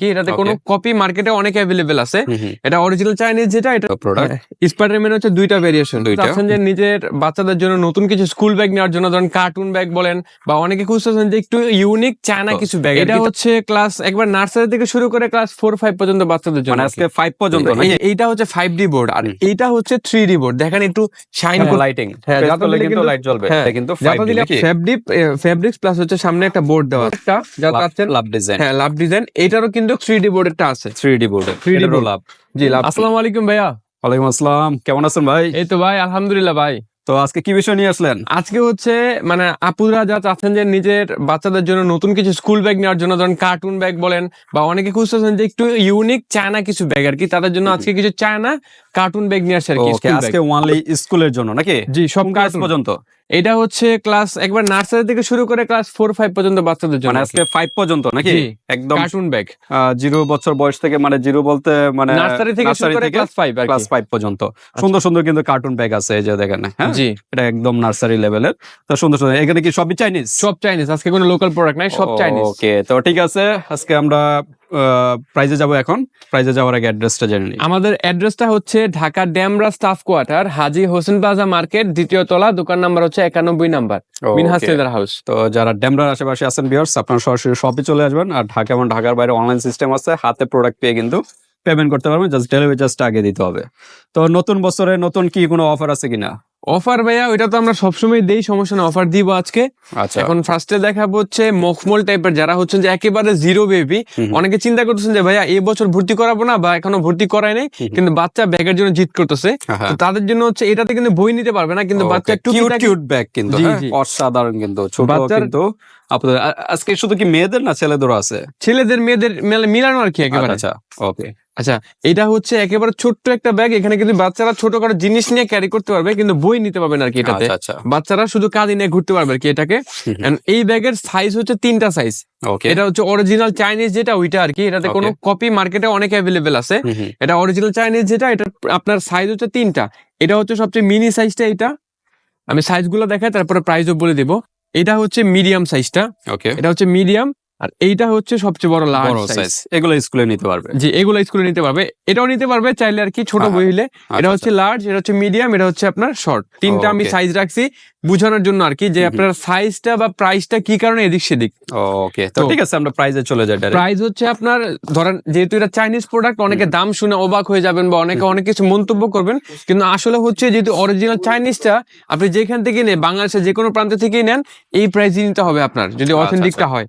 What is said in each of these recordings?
কি এটাতে কোনো কপি মার্কেটে অনেক অ্যাভেলেবেল আছে। এটা অরিজিনাল চাইনিজ যেটা এটা প্রোডাক্ট স্পাইডারম্যান হচ্ছে দুইটা ভেরিয়েশন। চাচ্ছেন যে নিজের বাচ্চাদের জন্য নতুন কিছু স্কুল ব্যাগ নেওয়ার জন্য ধরেন কার্টুন ব্যাগ বলেন বা অনেকে খুঁজতেছেন যে একটু ইউনিক চায়না কিছু ব্যাগ এটা হচ্ছে ক্লাস একবার নার্সারি থেকে শুরু করে ক্লাস ফোর ফাইভ পর্যন্ত বাচ্চাদের জন্য মানে আর আজকে ফাইভ পর্যন্ত এইটা হচ্ছে ফাইভ ডি বোর্ড আর এইটা হচ্ছে থ্রি ডি বোর্ড দেখেন একটু শাইন লাইটিং হ্যাঁ, কিন্তু কিন্তু- লাইট জ্বলবে। হ্যাঁ, কিন্তু প্লাস হচ্ছে সামনে একটা বোর্ড দেওয়া একটা যা চাচ্ছেন লাভ ডিজাইন হ্যাঁ লাভ ডিজাইন এটারও কিন্তু থ্রি ডি বোর্ডেরটা আছে। থ্রি ডি বোর্ডের three D love G love আসসালামু আলাইকুম ভাইয়া। ওয়ালাইকুম আসসালাম। কেমন আছেন ভাই? এই তো ভাই আলহামদুলিল্লাহ ভাই। তো আজকে কি বিষয় নিয়ে আসলেন? আজকে হচ্ছে মানে আপুরা যা চাচ্ছেন যে নিজের বাচ্চাদের জন্য নতুন কিছু স্কুল ব্যাগ নেওয়ার জন্য ধরেন কার্টুন ব্যাগ বলেন বা অনেকে খুঁজতেছেন যে একটু ইউনিক চায়না কিছু ব্যাগ আর কি তাদের জন্য আজকে কিছু চায়না কার্টুন ব্যাগ নিয়ে আসছে আর কি। আজকে ওনলি স্কুলের জন্য নাকি? জি সব ক্লাস পর্যন্ত? এটা হচ্ছে ক্লাস একবার নার্সারি থেকে শুরু করে ক্লাস ফোর ফাইভ পর্যন্ত বাচ্চাদের জন্য মানে আজকে ফাইভ পর্যন্ত নাকি? একদম কার্টুন ব্যাগ জিরো বছর বয়স থেকে মানে জিরো বলতে মানে নার্সারি থেকে শুরু করে ক্লাস ফাইভ আর ক্লাস ফাইভ পর্যন্ত। সুন্দর সুন্দর কিন্তু কার্টুন ব্যাগ আছে এই যে দেখেন হ্যাঁ? জি। এটা একদম নার্সারি লেভেলের তো সুন্দর সুন্দর। এখানে কি সবই চাইনিজ সব চাইনিজ আজকে কোনো লোকাল প্রোডাক্ট নাই সব চাইনিজ ওকে তো ঠিক আছে আজকে আমরা প্রাইজে যাব এখন। প্রাইজে যাওয়ার আগে অ্যাড্রেসটা জেনে নিই। আমাদের অ্যাড্রেসটা হচ্ছে Dhaka Demra staff quarter Haji Hossain plaza market দ্বিতীয় তলা দোকান নাম্বার হচ্ছে একানব্বই নাম্বার মিনহাস. হাউস। তো যারা ড্যামরার আশেপাশে আছেন বিয়ার্স আপনারা সরাসরি শপে চলে আসবেন। আর ঢাকা এবং ঢাকার বাইরে অনলাইন সিস্টেম আছে হাতে প্রোডাক্ট পেয়ে কিন্তু পেমেন্ট করতে পারবেন। জাস্ট ডেলিভারি জাস্ট আগে দিতে হবে। তো নতুন বছরে নতুন কি কোনো অফার আছে কিনা? অফার ভাইয়া ওইটা তো আমরা সবসময় দেই সমস্যা না অফার দিব আজকে। আচ্ছা। এখন ফার্স্টে দেখাবো হচ্ছে মখমল টাইপের যারা হচ্ছেন যে একেবারে জিরো বেবি অনেকে চিন্তা করতেছেন যে ভাইয়া এই বছর ভর্তি করাবো না বা এখনও ভর্তি করায় নাই কিন্তু বাচ্চা ব্যাগের জন্য জিত করতেছে। হ্যাঁ, তো তাদের জন্য হচ্ছে এটাতে কিন্তু বই নিতে পারবে না কিন্তু বাচ্চা একটু কিউট কিউট ব্যাগ কিন্তু হ্যাঁ, অসাধারণ কিন্তু ছোট কিন্তু। আপনাদের আজকে শুধু কি মেয়েদের না ছেলেদেরও আছে? ছেলেদের মেয়েদের মেলা- মিলানো আর কি একেবারে। আচ্ছা ওকে আচ্ছা এটা হচ্ছে একেবারে ছোট্ট একটা ব্যাগ এখানে কিন্তু বাচ্চারা ছোটখাটো জিনিস নিয়ে ক্যারি করতে পারবে কিন্তু বই নিতে পারবে না আর কি এটাতে। আচ্ছা আচ্ছা। বাচ্চারা শুধু কাঁধে নিয়ে ঘুরতে পারবে আর কি এটাকে। এই ব্যাগের সাইজ হচ্ছে তিনটা সাইজ এটা হচ্ছে অরিজিনাল চাইনিজ যেটা ওইটা আর কি। এটাতে কোনো কপি মার্কেটে অনেক অ্যাভেলেবেল আছে। এটা অরিজিনাল চাইনিজ যেটা এটা আপনার সাইজ হচ্ছে তিনটা। এটা হচ্ছে সবচেয়ে মিনি সাইজটা এটা। আমি সাইজগুলো দেখাই তারপরে প্রাইসও বলে দিব। এটা হচ্ছে মিডিয়াম সাইজটা ওকে এটা হচ্ছে মিডিয়াম আর এইটা হচ্ছে সবচেয়ে বড় লার্জ সাইজ এগুলো স্কুলে নিতে পারবে। জি এগুলো স্কুলে নিতে পারবে। এটাও নিতে পারবে চাইলে আর কি ছোট হ্যাঁ, বই হলে এটা আচ্ছা, হচ্ছে লার্জ এটা হচ্ছে মিডিয়াম এটা হচ্ছে আপনার শর্ট তিনটা আমি সাইজ রাখছি বোঝানোর জন্য আর কি যে। আপনার সাইজটা বা প্রাইসটা কি কারণে এদিক সেদিক। ওকে তো ঠিক আছে আমরা প্রাইজে চলে যাই ডাইরেক্ট প্রাইস হচ্ছে আপনার ধরেন যেহেতু এটা চাইনিজ প্রোডাক্ট অনেকে দাম শুনে অবাক হয়ে যাবেন বা অনেকে অনেক কিছু মন্তব্য করবেন। কিন্তু আসলে হচ্ছে যেহেতু অরিজিনাল চাইনিজটা আপনি যেখান থেকে নেন বাংলাদেশের যে কোনো প্রান্ত থেকেই নেন এই প্রাইসই নিতে হবে আপনার যদি আচ্ছা, অথেন্টিকটা হয়।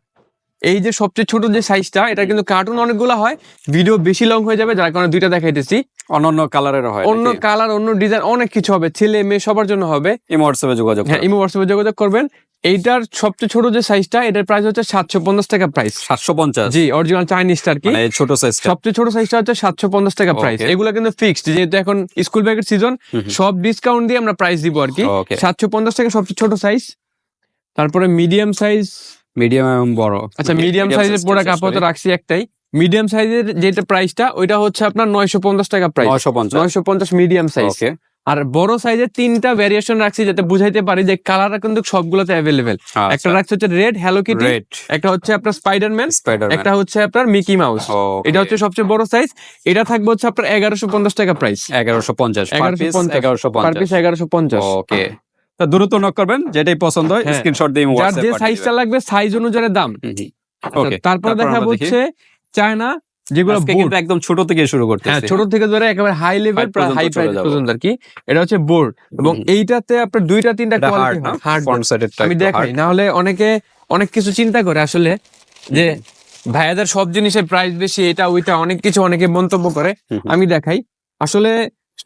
এই যে সবচেয়ে ছোট যে সাইজটা এটা কিন্তু কার্টুন অনেকগুলো হয়। ভিডিও বেশি লং হয়ে যাবে যার কারণে দুইটা দেখাইতেছি। অন্যান্য কালারের হয় অন্য কালার অন্য ডিজাইন অনেক কিছু হবে। ছেলে মেয়ে সবার জন্য হবে। ইমো হোয়াটসঅ্যাপে যোগাযোগ হ্যাঁ ইমো হোয়াটসঅ্যাপে যোগাযোগ করবেন। এইটার সবচেয়ে ছোট যে সাইজটা এটার প্রাইস হচ্ছে সাতশো পঞ্চাশ টাকা প্রাইস সাতশো পঞ্চাশ? জি অরিজিনাল চাইনিজটা আর কি। মানে ছোট সাইজ সবচেয়ে ছোট সাইজটা হচ্ছে সাতশো পঞ্চাশ টাকা প্রাইস এগুলো কিন্তু ফিক্সড যেহেতু এখন স্কুল ব্যাগের সিজন। সব ডিসকাউন্ট দিয়ে আমরা প্রাইস দিব আর কি। সাতশো পঞ্চাশ টাকা সবচেয়ে ছোট সাইজ তারপরে মিডিয়াম সাইজ মিডিয়াম এবং বড়। আচ্ছা মিডিয়াম সাইজের প্রোডাক্ট আপাতত রাখছি একটাই। মিডিয়াম সাইজের যেটা প্রাইসটা ওইটা হচ্ছে আপনার নয়শো পঞ্চাশ টাকা প্রাইস নয়শো পঞ্চাশ। মিডিয়াম সাইজ আর বড় সাইজের তিনটা ভ্যারিয়েশন রাখছি যাতে বুঝাইতে পারি যে কালারটা কিন্তু সবগুলোতে অ্যাভেলেবেল একটা রাখছি হচ্ছে রেড হ্যালো কিটি একটা হচ্ছে আপনার স্পাইডারম্যান স্পাইডার একটা হচ্ছে আপনার মিকি মাউস এটা হচ্ছে সবচেয়ে বড় সাইজ এটা থাকবে হচ্ছে আপনার এগারোশো পঞ্চাশ টাকা প্রাইস এগারোশো পঞ্চাশ। এগারোশো পঞ্চাশ। এগারোশো পঞ্চাশ। ওকে তো দ্রুত নক করবেন যেটাই পছন্দ হয় হ্যাঁ। স্ক্রিনশট দিয়ে যার যে সাইজটা লাগবে সাইজ অনুযায়ী দাম। ওকে আচ্ছা, তারপর দেখা হচ্ছে চায়না যেগুলো কিন্তু একদম ছোট থেকে শুরু করতেছি। হ্যাঁ ছোট থেকে ধরে একেবারে হাই লেভেল হাই প্রাইস পর্যন্ত আর কি। এটা হচ্ছে বোর্ড এবং এইটাতে আপনার দুইটা তিনটা কোয়ালিটি হার্ড আমি দেখাই না হলে অনেকে অনেক কিছু চিন্তা করে আসলে যে ভাইয়াদের সব জিনিসের প্রাইস বেশি এটা ওইটা অনেক কিছু অনেকে মন্তব্য করে। আমি দেখাই। আসলে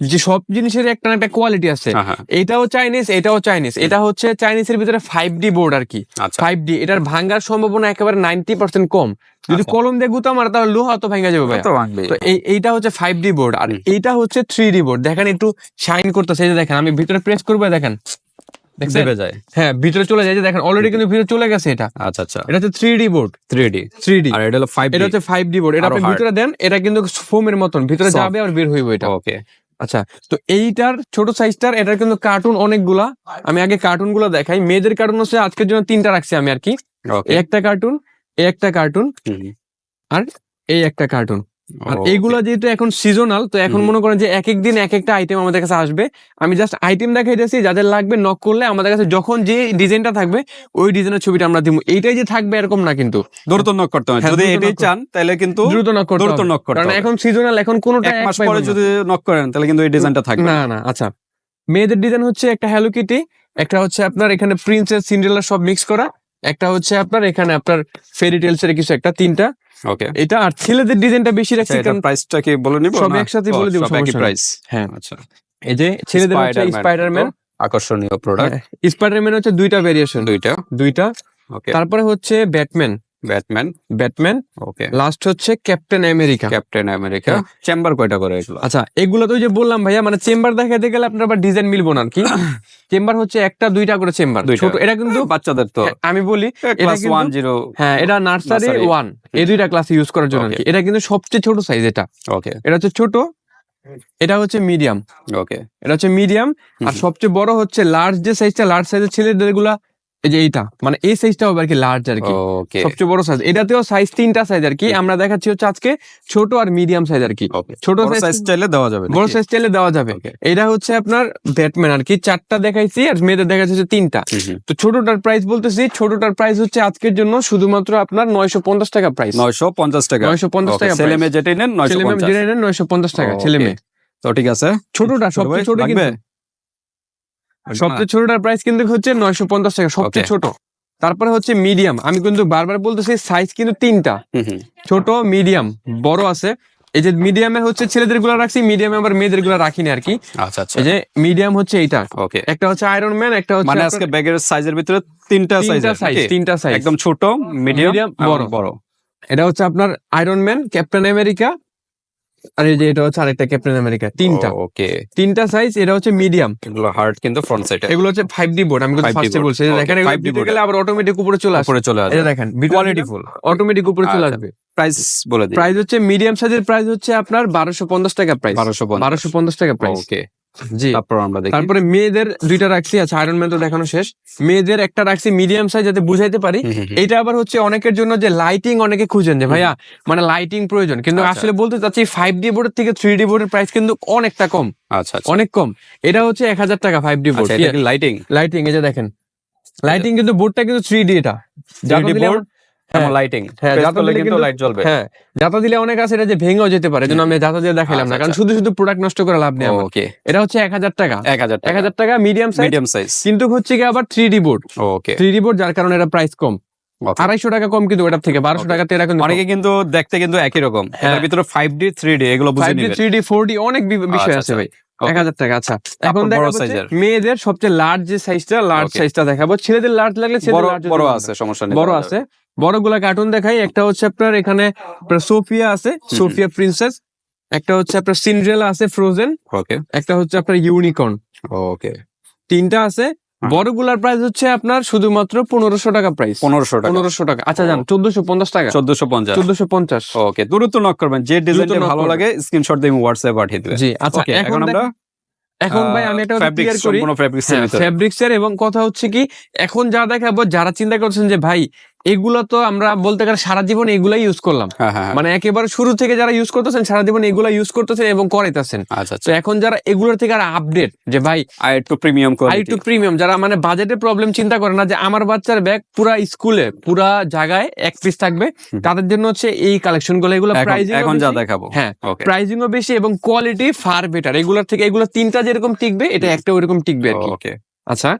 যে সব জিনিসের একটা না একটা কোয়ালিটি আছে। হ্যাঁ এটাও চাইনিজ এটাও চাইনিজ এটা হচ্ছে চাইনিজের ভিতরে ফাইভ ডি বোর্ড আর কি। আচ্ছা। ফাইভ ডি এটার ভাঙ্গার সম্ভাবনা একেবারে নাইনটি পার্সেন্ট কম। যদি আচ্ছা। কলম দিয়ে গুতাম আর তাহলে লোহা তো ভেঙে যাবে ভাই তো এইটা হচ্ছে ফাইভ ডি বোর্ড আর। এইটা হচ্ছে থ্রি ডি বোর্ড দেখেন একটু শাইন করতেছে এই যে দেখেন আমি ভিতরে প্রেস করব দেখেন। হ্যাঁ ভিতরে চলে যায়। যে দেখেন অলরেডি কিন্তু ভিতরে চলে গেছে এটা। আচ্ছা আচ্ছা। এটা হচ্ছে three D board three D three D আর এটা হলো ফাইভ এটা হচ্ছে ফাইভ ডি বোর্ড এটা আপনি ভিতরে দেন এটা কিন্তু ফোমের মতন। ভিতরে যাবে আর বের হইব এটা। ওকে আচ্ছা তো এইটার ছোট সাইজটার এটার কিন্তু কার্টুন অনেকগুলা। আমি আগে কার্টুনগুলো দেখাই। মেয়েদের কার্টুন হচ্ছে আজকের জন্য তিনটা রাখছি আমি আর কি। একটা কার্টুন এই একটা কার্টুন আর এই একটা কার্টুন আর. এইগুলো যেহেতু এখন সিজনাল তো এখন মনে করেন যে এক এক দিন এক একটা আইটেম আমাদের কাছে আসবে। আমি জাস্ট আইটেম দেখাইতেছি যাদের লাগবে নক করলে আমাদের কাছে যখন যে ডিজাইনটা থাকবে ওই ডিজাইনের ছবিটা আমরা দিব এইটাই যে থাকবে এরকম না কিন্তু। দ্রুত নক করতে হবে হ্যাঁ, যদি এটাই চান তাহলে কিন্তু দ্রুত নক করতে দ্রুত knock করতে কারণ এখন সিজনাল এখন কোনোটা এক মাস পরে যদি নক করেন তাহলে কিন্তু এই ডিজাইনটা থাকবে না না। আচ্ছা। মেয়েদের ডিজাইন হচ্ছে একটা হ্যালো কিটি একটা হচ্ছে আপনার এখানে প্রিন্সেস সিন্ড্রেলা সব মিক্স করা একটা হচ্ছে আপনার এখানে আপনার ফেরি টেলস এর কিছু একটা তিনটা। ওকে এটা আর ছেলেদের ডিজাইনটা বেশি রাখছি এটা কারণ প্রাইসটা কি বলে নিব সব একসাথে বলে দিব, সব একই প্রাইস হ্যাঁ। আচ্ছা। এই যে ছেলেদের হচ্ছে স্পাইডারম্যান আকর্ষণীয় প্রোডাক্ট স্পাইডারম্যান হচ্ছে দুইটা ভেরিয়েশন দুইটা। দুইটা। ওকে তারপরে হচ্ছে Batman Batman? Batman okay. Last হচ্ছে ক্যাপ্টেন আমেরিকা। Captain America. হ্যাঁ। চেম্বার কয়টা করে এগুলো? আচ্ছা এগুলো তো যে বললাম ভাইয়া মানে চেম্বার দেখাতে গেলে আপনার আবার ডিজাইন মিলবো না কি চেম্বার হচ্ছে একটা দুইটা করে চেম্বার। ছোট এটা কিন্তু বাচ্চাদের তো। হ্যাঁ, আমি বলি ক্লাস কিন্তু- ওয়ান জিরো হ্যাঁ এটা নার্সারি। ওয়ান এই দুইটা ক্লাস ইউজ করার জন্য. এটা কিন্তু সবচেয়ে ছোট সাইজ এটা। ওকে এটা হচ্ছে ছোট এটা হচ্ছে মিডিয়াম ওকে এটা হচ্ছে মিডিয়াম আর সবচেয়ে বড় হচ্ছে লার্জ যে সাইজটা লার্জ সাইজের ছেলেদেরগুলা এই যে এইটা মানে এই সাইজটা হবে আর কি লার্জ আর কি। সবচেয়ে বড় সাইজ এটাতেও সাইজ তিনটা সাইজ আর কি। আমরা দেখাচ্ছি হচ্ছে আজকে ছোট আর মিডিয়াম সাইজ আর কি। ছোট সাইজ চাইলে দেওয়া যাবে বড় সাইজ চাইলে দেওয়া যাবে। এটা হচ্ছে আপনার ব্যাটম্যান আর কি। চারটা দেখাইছি আর মেয়েদের দেখাচ্ছি হচ্ছে তিনটা। তো ছোটটার প্রাইস বলতেছি ছোটটার প্রাইস হচ্ছে আজকের জন্য শুধুমাত্র আপনার নয়শো পঞ্চাশ টাকা প্রাইস নয়শো পঞ্চাশ টাকা। নয়শো পঞ্চাশ টাকা ছেলে মেয়ে যেটাই নেন নয়শো ছেলে মেয়ে পঞ্চাশ নেন নয়শো পঞ্চাশ টাকা ছেলে মেয়ে। তো ঠিক আছে। ছোটটা সবচেয়ে ছোট লাগবে? সবচেয়ে ছোটটার প্রাইস কিন্তু হচ্ছে নয়শো পঞ্চাশ টাকা সবচেয়ে ছোট। তারপরে হচ্ছে মিডিয়াম আমি কিন্তু বারবার বলতেছি সাইজ কিন্তু তিনটা। ছোট মিডিয়াম বড় আছে। এই যে মিডিয়ামে হচ্ছে ছেলেদেরগুলা রাখছি মিডিয়ামে আবার মেয়েদেরগুলা রাখিনি আর কি। আচ্ছা আচ্ছা। এই যে মিডিয়াম হচ্ছে এইটা। ওকে একটা হচ্ছে আয়রন ম্যান একটা হচ্ছে মানে আজকে ব্যাগের সাইজের ভিতরে তিনটা সাইজ তিনটা সাইজ তিনটা সাইজ একদম ছোট মিডিয়াম বড়। বড়। এটা হচ্ছে আপনার আয়রন ম্যান ক্যাপ্টেন আমেরিকা আর এই যে এটা হচ্ছে আরেকটা ক্যাপ্টেন আমেরিকা তিনটা। ওকে তিনটা সাইজ এটা হচ্ছে মিডিয়াম এগুলো হার্ড কিন্তু ফ্রন্ট সাইড এগুলো হচ্ছে ফাইভ ডি বোর্ড আমি কিন্তু ফার্স্টে বলছি। দেখেন এগুলো 5D দিতে গেলে আবার অটোমেটিক উপরে চলে আসে উপরে চলে আসবে। এটা দেখেন কোয়ালিটি ফুল অটোমেটিক উপরে চলে আচ্ছা, আসবে। প্রাইস বলে দিই। প্রাইস হচ্ছে মিডিয়াম সাইজের প্রাইস হচ্ছে আপনার বারোশো পঞ্চাশ টাকা প্রাইস বারোশো বারোশো পঞ্চাশ টাকা প্রাইস ওকে জি। তারপর আমরা দেখি। তারপরে মেয়েদের দুইটা রাখছি আচ্ছা আয়রন ম্যান তো দেখানো শেষ। মেয়েদের একটা রাখছি মিডিয়াম সাইজ যাতে বুঝাইতে পারি। এটা আবার হচ্ছে অনেকের জন্য যে লাইটিং অনেকে খুঁজেন যে ভাইয়া মানে লাইটিং প্রয়োজন। কিন্তু আচ্ছা। আসলে বলতে চাচ্ছি ফাইভ ডি বোর্ডের থেকে থ্রি ডি বোর্ডের প্রাইস কিন্তু অনেকটা কম। আচ্ছা আচ্ছা। অনেক কম। এটা হচ্ছে এক হাজার টাকা five D board lighting lighting এই যে দেখেন। লাইটিং কিন্তু বোর্ডটা কিন্তু থ্রি ডি এটা। যাতা 3D দিলে board, হ্যাঁ, এমন লাইটিং হ্যাঁ, প্রেস যাতা দিলে কিন্তু কিন্তু- লাইট জ্বলবে। হ্যাঁ যাতা দিলে অনেক আছে এটা যে ভেঙেও যেতে পারে জন্য আমি দিয়ে দেখাইলাম না আচ্ছা, কারণ আচ্ছা। শুধু শুধু প্রোডাক্ট নষ্ট করে লাভ নেই ওকে এটা হচ্ছে এক হাজার টাকা। এক হাজার এক হাজার টাকা মিডিয়াম সাইজ মিডিয়াম সাইজ কিন্তু হচ্ছে কি আবার three D board okay three D board যার কারণে এটা প্রাইস কম। আড়াইশো টাকা কম কিন্তু ওটার থেকে বারোশো Okay. টাকা তেরা কিন্তু অনেকে কিন্তু দেখতে কিন্তু একই রকম। হ্যাঁ। ভিতরে ফাইভ ডি থ্রি ডি এগুলো five D three D four D অনেক বিষয় আচ্ছা, আছে ভাই। এক হাজার টাকা আচ্ছা। এখন। মেয়েদের সবচেয়ে লার্জ যে সাইজটা লার্জ. সাইজটা দেখাবো। ছেলেদের লার্জ লাগলে বড়। আছে সমস্যা নেই। বড় আছে। বড়গুলা কার্টুন দেখাই একটা হচ্ছে আপনার এখানে আপনার সোফিয়া আছে সোফিয়া প্রিন্সেস একটা হচ্ছে আপনার সিন্ড্রেলা আছে ফ্রোজেন ওকে একটা হচ্ছে আপনার ইউনিকর্ন ওকে তিনটা আছে হ্যাঁ। বড়গুলার প্রাইস হচ্ছে আপনার শুধুমাত্র পনেরোশো টাকা প্রাইস পনেরোশো টাকা। পনেরোশো টাকা। আচ্ছা যান চোদ্দশো পঞ্চাশ টাকা। চোদ্দশো পঞ্চাশ। চোদ্দশো পঞ্চাশ। ওকে দ্রুত নক করবেন যে ডিজাইনটা ভালো। লাগে স্ক্রিনশট দিয়ে হোয়াটসঅ্যাপ পাঠিয়ে দিবেন। জি আচ্ছা এখন আমরা এখন ভাই আমি ফ্যাব্রিক ক্লিয়ার করি। সম্পূর্ণ ফ্যাব্রিক্স এর ভিতরে। ফেব্রিক্স এর এবং কথা হচ্ছে কি এখন যা দেখাবো যারা চিন্তা করছেন যে ভাই এগুলো তো আমরা বলতে গেলে সারা জীবন এগুলাই ইউজ করলাম। হ্যাঁ হ্যাঁ হ্যাঁ। মানে একেবারে শুরু থেকে যারা ইউজ করতেছেন সারা জীবন এগুলা ইউজ করতেছেন এবং করাইতেছেন। আচ্ছা তো আচ্ছা এখন যারা এগুলোর থেকে আর আপডেট যে ভাই আর একটু প্রিমিয়াম আই টু প্রিমিয়াম যারা মানে বাজেটের প্রবলেম চিন্তা করে না যে আমার বাচ্চার ব্যাগ পুরা স্কুলে পুরা জায়গায় এক পিস থাকবে তাদের জন্য হচ্ছে এই কালেকশনগুলো এগুলো প্রাইজিং এখন যা দেখাবো। হ্যাঁ প্রাইজিং ও বেশি এবং কোয়ালিটি ফার বেটার এগুলোর থেকে এগুলো তিনটা যেরকম টিকবে এটা একটা ওইরকম টিকবে আর কি। ওকে আচ্ছা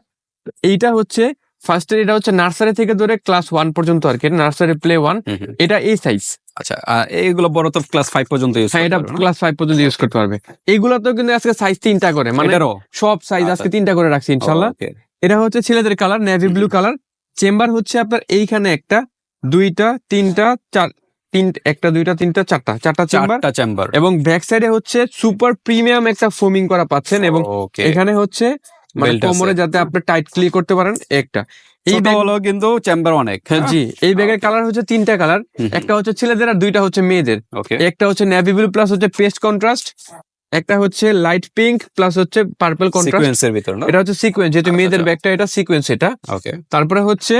এইটা হচ্ছে ফার্স্টের এটা হচ্ছে নার্সারি থেকে ধরে ক্লাস ওয়ান পর্যন্ত আর কি নার্সারি প্লে ওয়ান। এটা এই সাইজ আচ্ছা এইগুলো বড় তো ক্লাস ফাইভ পর্যন্ত ইউজ হ্যাঁ এটা ক্লাস ফাইভ পর্যন্ত ইউজ করতে পারবে। এইগুলো তো কিন্তু আজকে সাইজ তিনটা করে মানে সব সাইজ আজকে তিনটা করে রাখছি ইনশাল্লাহ এটা হচ্ছে ছেলেদের colour navy blue colour chamber হচ্ছে আপনার এইখানে একটা দুইটা তিনটা চার তিন একটা দুইটা তিনটা চারটা চারটা চেম্বার চেম্বার এবং ব্যাক সাইডে হচ্ছে সুপার প্রিমিয়াম একটা ফোমিং করা পাচ্ছেন এবং এখানে হচ্ছে মানে কোমরে যাতে আপনি টাইট ক্লিক করতে পারেন একটা। এই ব্যাগ হলো কিন্তু চেম্বার অনেক। হ্যাঁ জি এই ব্যাগের কালার হচ্ছে তিনটা কালার। একটা হচ্ছে ছেলেদের আর দুইটা হচ্ছে মেয়েদের। ওকে একটা হচ্ছে নেভি ব্লু প্লাস হচ্ছে পেস্ট কন্ট্রাস্ট একটা হচ্ছে লাইট পিঙ্ক প্লাস হচ্ছে পার্পল কন্ট্রাস্ট ভিতর এটা হচ্ছে সিকোয়েন্স যেহেতু আচ্ছা, মেয়েদের আচ্ছা। ব্যাগটা এটা সিকোয়েন্স এটা। ওকে তারপরে হচ্ছে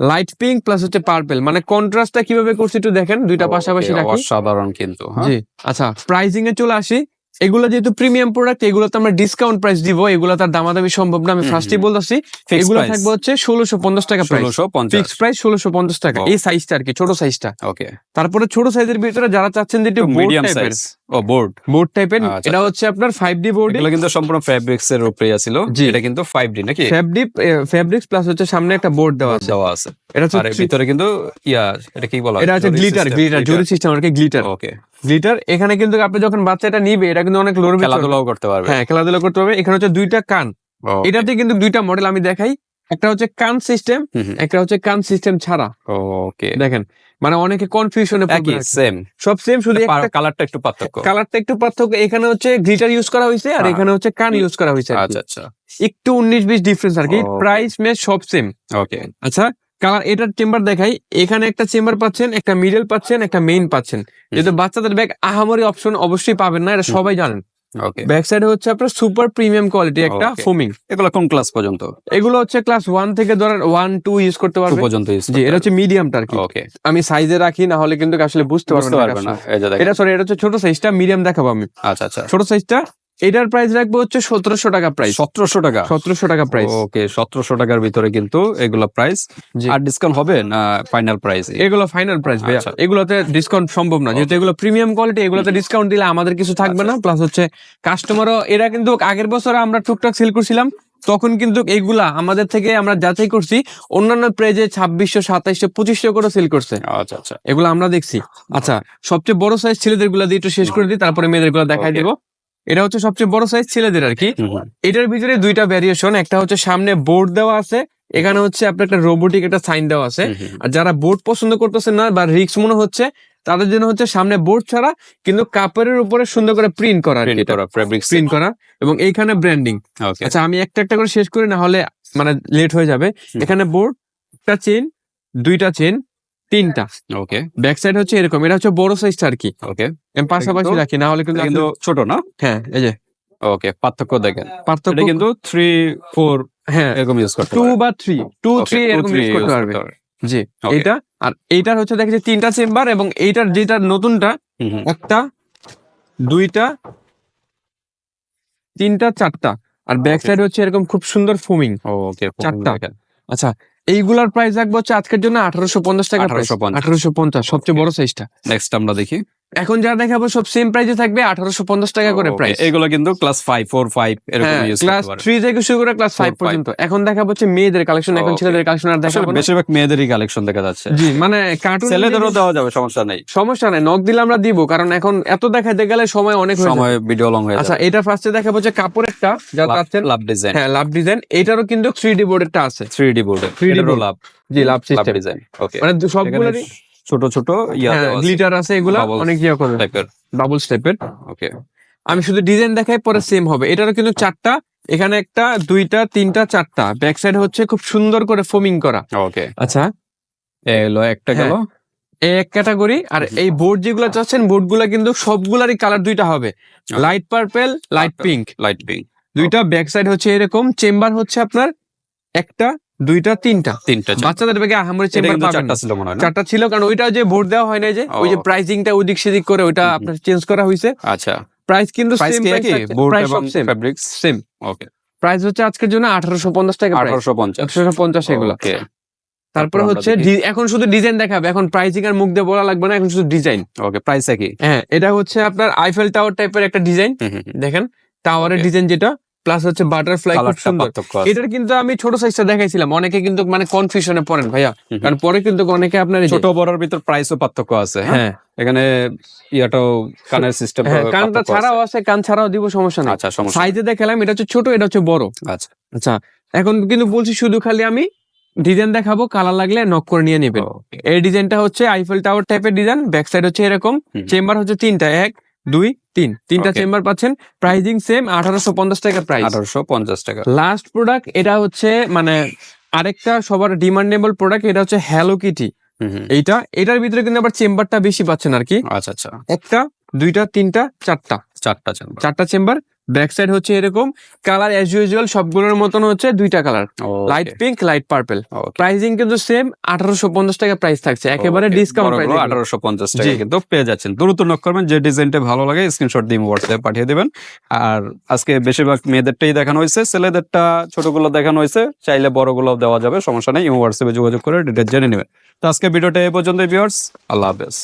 লাইট পিঙ্ক প্লাস হচ্ছে পার্পেল মানে কন্ট্রাস্টটা কীভাবে করছি একটু দেখেন দুইটা পাশাপাশি রাখি। অসাধারণ কিন্তু হ্যাঁ? জি আচ্ছা প্রাইজিং এ চলে আসি। এগুলো যেহেতু প্রিমিয়াম প্রোডাক্ট এগুলোতে আমরা ডিসকাউন্ট প্রাইস দিব এগুলো তার দামাদামি সম্ভব না আমি ফার্স্টই বলতেছি এগুলো থাকবে হচ্ছে ষোলোশো পঞ্চাশ টাকা প্রাইস 1650 ফিক্স প্রাইস ষোলোশো পঞ্চাশ টাকা। এই সাইজটা আর কি ছোট সাইজটা ওকে তারপরে ছোট সাইজের ভিতরে যারা চাচ্ছেন যে মিডিয়াম সাইজ ও বোর্ড বোর্ড টাইপের আচ্ছা, এটা হচ্ছে আপনার ফাইভ ডি বোর্ড এগুলো কিন্তু সম্পূর্ণ ফ্যাব্রিক্স এর উপরে ছিল জি। এটা কিন্তু 5D নাকি? ফ্যাব্রিক ফ্যাব্রিক্স প্লাস হচ্ছে সামনে একটা বোর্ড দেওয়া আছে। দেওয়া আছে। এটা হচ্ছে ভিতরে কিন্তু ইয়া এটা কি বলা এটা হচ্ছে গ্লিটার গ্লিটার জুরি সিস্টেম আর কি গ্লিটার ওকে গ্লিটার এখানে কিন্তু আপনি যখন বাচ্চাটা নিবে এটা কিন্তু অনেক লড়বে খেলাধুলাও করতে পারবে। হ্যাঁ খেলাধুলা করতে হবে। এখানে হচ্ছে দুইটা কান. এটাতে কিন্তু দুইটা মডেল আমি দেখাই। একটা হচ্ছে কান সিস্টেম। একটা হচ্ছে কান সিস্টেম ছাড়া। ওকে। দেখেন মানে অনেকে কনফিউশনে একই সেম সব সেম শুধু একটা কালারটা একটু পার্থক্য। কালারটা একটু পার্থক্য। এখানে হচ্ছে গ্লিটার ইউজ করা হয়েছে আর হ্যাঁ। এখানে হচ্ছে কান ইউজ করা হয়েছে আচ্ছা আচ্ছা। একটু উনিশ বিশ ডিফারেন্স আর কি প্রাইস মে সব সেম ওকে। আচ্ছা কালার এটার চেম্বার দেখাই। এখানে একটা চেম্বার পাচ্ছেন একটা মিডল পাচ্ছেন একটা মেইন পাচ্ছেন। যেহেতু বাচ্চাদের ব্যাগ আহামরি অপশন অবশ্যই পাবেন না এটা সবাই জানেন। ওকে ব্যাক সাইডে হচ্ছে আপনার সুপার প্রিমিয়াম কোয়ালিটি একটা ফোমিং এগুলো কোন ক্লাস পর্যন্ত? এগুলো হচ্ছে ক্লাস ওয়ান থেকে ধরেন ওয়ান টু ইউজ করতে টু পারবেন পর্যন্ত জি এটা হচ্ছে মিডিয়ামটা আর কি। ওকে আমি সাইজে রাখি না হলে কিন্তু আসলে বুঝতে পারবে না এটা সরি এটা হচ্ছে ছোট সাইজটা মিডিয়াম দেখাবো আমি। আচ্ছা আচ্ছা। ছোট সাইজটা এটার প্রাইস রাখব হচ্ছে সতেরোশো টাকা প্রাইস সতেরোশো টাকা? সতেরোশো টাকা প্রাইস ওকে সতেরোশো টাকার ভিতরে কিন্তু এগুলো প্রাইস আর ডিসকাউন্ট হবে না ফাইনাল প্রাইস এগুলো ফাইনাল প্রাইস ভাইয়া। আচ্ছা। এগুলোতে ডিসকাউন্ট সম্ভব না। যেহেতু এগুলো প্রিমিয়াম কোয়ালিটি এগুলোতে ডিসকাউন্ট দিলে আমাদের কিছু থাকবে আচ্ছা। না প্লাস হচ্ছে কাস্টমারও এরা কিন্তু আগের বছর আমরা টুকটাক সেল করছিলাম তখন কিন্তু এইগুলা আমাদের থেকে আমরা যাচাই করছি অন্যান্য প্রাইজে ছাব্বিশশো সাতাইশশো পঁচিশশো করে সেল করছে। আচ্ছা আচ্ছা। এগুলো আমরা দেখছি। আচ্ছা সবচেয়ে বড় সাইজ ছেলেদেরগুলা দিয়ে একটু শেষ করে দিই তারপরে মেয়েদেরগুলা দেখাই. দিব। এটা হচ্ছে সবচেয়ে বড় সাইজ ছেলেদের আর কি। এটার ভিতরে দুইটা ভ্যারিয়েশন একটা হচ্ছে সামনে বোর্ড দেওয়া আছে এখানে হচ্ছে আপনার একটা রোবোটিক একটা সাইন দেওয়া আছে। আর যারা বোর্ড পছন্দ করতেছে না বা রিক্স মনে হচ্ছে তাদের জন্য হচ্ছে সামনে বোর্ড ছাড়া কিন্তু কাপড়ের উপরে সুন্দর করে প্রিন্ট করা প্রিন্ট করা এবং এইখানে ব্র্যান্ডিং আচ্ছা আমি একটা একটা করে শেষ করি না হলে মানে লেট হয়ে যাবে। এখানে বোর্ড একটা চেন দুইটা চেন তিনটা। ওকে। ব্যাক সাইড হচ্ছে এরকম এটা হচ্ছে বড় সাইজটা আর কি ওকে পাশাপাশি রাখি না হলে কিন্তু কিন্তু ছোট না? হ্যাঁ এই যে। ওকে পার্থক্য দেখেন। পার্থক্য কিন্তু থ্রি ফোর হ্যাঁ। এরকম ইউজ করতে টু বা থ্রি টু থ্রি এরকম ইউজ করতে পারবে। জি. এইটা আর এইটার হচ্ছে দেখেছি তিনটা চেম্বার এবং এইটার যেটা নতুনটা। একটা দুইটা তিনটা চারটা। আর ব্যাক সাইড হচ্ছে এরকম খুব সুন্দর ফোমিং ওকে চারটা। আচ্ছা এইগুলার প্রাইস রাখব হচ্ছে আজকের জন্য আঠারোশো পঞ্চাশ টাকা 1850 আঠারোশো পঞ্চাশ। সবচেয়ে বড় সাইজটা নেক্সট আমরা দেখি। এখন যা দেখাবো সব সেম প্রাইসে থাকবে আঠারোশো পঞ্চাশ টাকা করে প্রাইস এগুলো কিন্তু ক্লাস ফাইভ ফোর ফাইভ এরকম হ্যাঁ ক্লাস থ্রি থেকে শুরু করে ক্লাস ফাইভ পর্যন্ত। এখন দেখাবো হচ্ছে মেয়েদের কালেকশন এখন ছেলেদের কালেকশন আর না। বেশিরভাগ মেয়েদেরই কালেকশন দেখা যাচ্ছে। জি মানে কার্টুন ছেলেদেরও দেওয়া যাবে সমস্যা নেই। সমস্যা নাই নক দিলে আমরা দিব কারণ এখন এত দেখাইতে গেলে সময় অনেক। সময় ভিডিও লং হয়ে আচ্ছা এটা ফার্স্টে দেখাবো যে কাপড়েরটা যা চাচ্ছেন লাভ ডিজাইন হ্যাঁ লাভ ডিজাইন এটারও কিন্তু থ্রি ডি বোর্ডেরটা আছে। থ্রি ডি বোর্ডে 3D এটারও board। Love G love love system design okay মানে সবগুলোরই ছোট ছোট ইয়া গ্লিটার আছে। এগুলা অনেক ইয়ে করে। ডাবল স্টেপের ওকে আমি শুধু ডিজাইন দেখাই পরে সেম হবে। এটারও কিন্তু চারটা এখানে একটা দুইটা তিনটা চারটা। ব্যাক সাইড হচ্ছে খুব সুন্দর করে ফোমিং করা। ওকে আচ্ছা। এলো একটা গেল। এই এক ক্যাটাগরি আর এই বোর্ড যেগুলো চাচ্ছেন বোর্ডগুলা কিন্তু সবগুলারই কালার দুইটা হবে। Light purple light pink light pink দুইটা ব্যাক সাইড হচ্ছে এরকম চেম্বার হচ্ছে আপনার একটা দুইটা তিনটা। তিনটা। বাচ্চাদের ব্যাগে আহামরি চেম্বার পাবেন। না। ছিল মনে হয় চারটা ছিল কারণ ওইটা যে বোর্ড দেওয়া হয় না যে ওই যে। প্রাইসিংটা ওদিক সেদিক করে ওইটা। আপনার চেঞ্জ করা হয়েছে আচ্ছা। প্রাইস কিন্তু সেম প্রাইস সব same fabrics same okay price হচ্ছে আজকের জন্য আঠারোশো পঞ্চাশ টাকা প্রাইস আঠারোশো পঞ্চাশ। একশো পঞ্চাশ এগুলো। ওকে তারপরে হচ্ছে এখন শুধু ডিজাইন দেখাবে। এখন প্রাইসিং আর মুখ দিয়ে বলা লাগবে না এখন শুধু ডিজাইন ওকে প্রাইস একই। হ্যাঁ এটা হচ্ছে আপনার আইফেল টাওয়ার টাইপের একটা ডিজাইন। দেখেন টাওয়ারের ডিজাইন যেটা প্লাস হচ্ছে বাটারফ্লাই খুব সুন্দর। এটার কিন্তু আমি ছোট সাইজটা দেখাইছিলাম। অনেকে কিন্তু মানে কনফিউশনে পড়েন ভাইয়া। কারণ পরে কিন্তু অনেকে আপনার ছোট বড়র ভিতর প্রাইসও পার্থক্য আছে হ্যাঁ? হ্যাঁ। এখানে ইয়াটাও কানের সিস্টেম হ্যাঁ কানটা ছাড়াও আছে কান ছাড়াও দিব সমস্যা না আচ্ছা সমস্যা সাইজে দেখালাম এটা হচ্ছে ছোট এটা হচ্ছে বড়। আচ্ছা। আচ্ছা এখন কিন্তু বলছি শুধু খালি আমি ডিজাইন দেখাবো কালার লাগলে নক করে নিয়ে নেবেন। এই ডিজাইনটা হচ্ছে আইফেল টাওয়ার টাইপের ডিজাইন ব্যাক সাইড হচ্ছে এরকম চেম্বার হচ্ছে তিনটা এক দুই তিন তিনটা চেম্বার পাচ্ছেন প্রাইজিং সেম আঠারোশো পঞ্চাশ টাকা প্রাইস আঠারোশো পঞ্চাশ টাকা। লাস্ট প্রোডাক্ট এটা হচ্ছে মানে আরেকটা সবার ডিমান্ডেবল প্রোডাক্ট এটা হচ্ছে হ্যালো কিটি। এইটা এটার ভিতরে কিন্তু আবার চেম্বারটা বেশি পাচ্ছেন আর কি। আচ্ছা আচ্ছা। একটা দুইটা তিনটা চারটা। চারটা চেম্বার চারটা চেম্বার ব্যাক সাইড হচ্ছে এরকম কালার অ্যাজ ইউজুয়াল সবগুলোর মতন হচ্ছে দুইটা colour light pink light purple pricing কিন্তু সেম আঠারোশো পঞ্চাশ টাকা প্রাইস থাকছে। একেবারে ডিসকাউন্ট আঠারোশো পঞ্চাশ টাকা কিন্তু পেয়ে যাচ্ছেন। দ্রুত নক করবেন যে ডিজাইনটা ভালো লাগে স্ক্রিনশট দিয়ে হোয়াটসঅ্যাপে পাঠিয়ে দিবেন। আর আজকে বেশিরভাগ মেয়েদেরটাই দেখানো হয়েছে ছেলেদেরটা ছোটগুলো দেখানো হয়েছে চাইলে বড়গুলো দেওয়া যাবে সমস্যা নেই। হোয়াটসঅ্যাপে যোগাযোগ করে ডিটেল জেনে নেবেন। তো আজকে ভিডিওটা এই পর্যন্ত ভিউয়ার্স আল্লাহ হাফেজ।